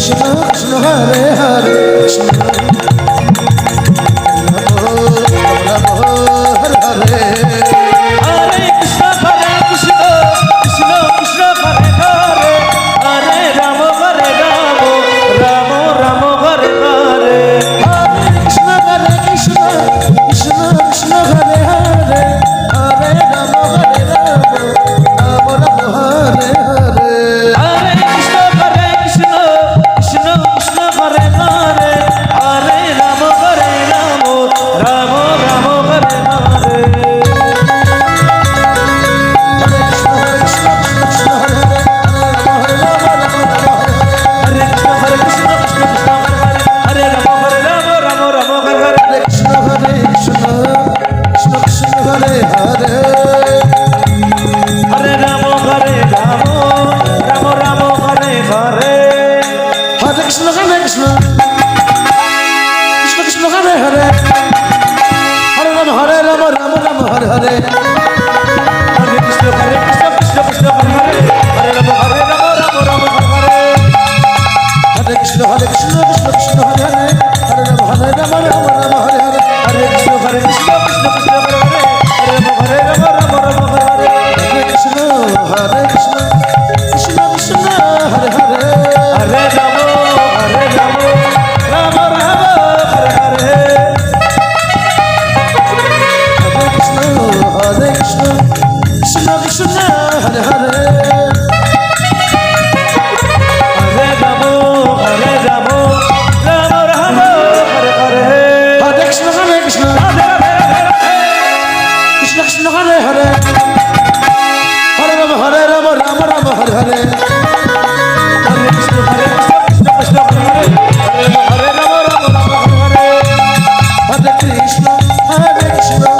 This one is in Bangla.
Krishna Krishna Hare Hare Krishna Krishna Krishna Hare Hare Krishna, Hare Krishna.